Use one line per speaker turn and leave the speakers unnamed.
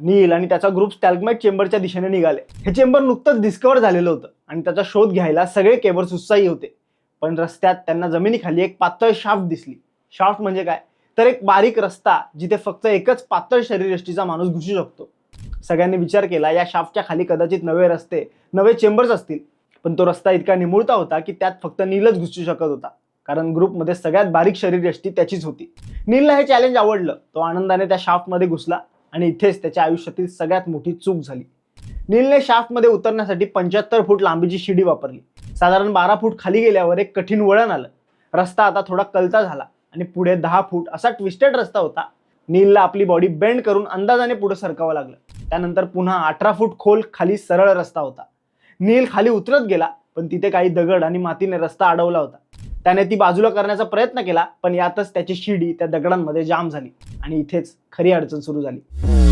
नील आणि त्याचा ग्रुप स्टॅल्कमाइट चेंबरच्या दिशेने निघाले. हे चेंबर नुकतंच डिस्कवर झालेलं होतं आणि त्याचा शोध घ्यायला सगळे केबर्स उत्साही होते. पण रस्त्यात त्यांना जमिनीखाली एक पातळ शाफ्ट दिसली. शाफ्ट म्हणजे काय? तर एक बारीक रस्ता जिथे फक्त एकच पातळ शरीरयष्टीचा माणूस घुसू शकतो. सगळ्यांनी विचार केला या शाफ्टच्या खाली कदाचित नवे रस्ते नवे चेंबर्स असतील. पण तो रस्ता इतका निमुळता होता की त्यात फक्त नीलच घुसू शकत होता. कारण ग्रुपमध्ये सगळ्यात बारीक शरीरयष्टी त्याचीच होती. नीलला हे चॅलेंज आवडलं. तो आनंदाने त्या शाफ्टमध्ये घुसला. आणि इथेच त्याच्या आयुष्यातील सगळ्यात मोठी चूक झाली. नीलने शाफ्टमध्ये उतरण्यासाठी पंच्याहत्तर फूट लांबीची शिडी वापरली. साधारण बारा फूट खाली गेल्यावर एक कठीण वळण आलं. रस्ता आता थोडा कलता झाला आणि पुढे दहा फूट असा ट्विस्टेड रस्ता होता. नीलला आपली बॉडी बेंड करून अंदाजाने पुढे सरकावं लागलं. त्यानंतर पुन्हा अठरा फूट खोल खाली सरळ रस्ता होता. नील खाली उतरत गेला पण तिथे काही दगड आणि मातीने रस्ता अडवला होता. त्याने ती बाजूला करण्याचा प्रयत्न केला पण यातच त्याची शिडी त्या दगडांमध्ये जाम झाली आणि इथेच खरी अडचण सुरू झाली.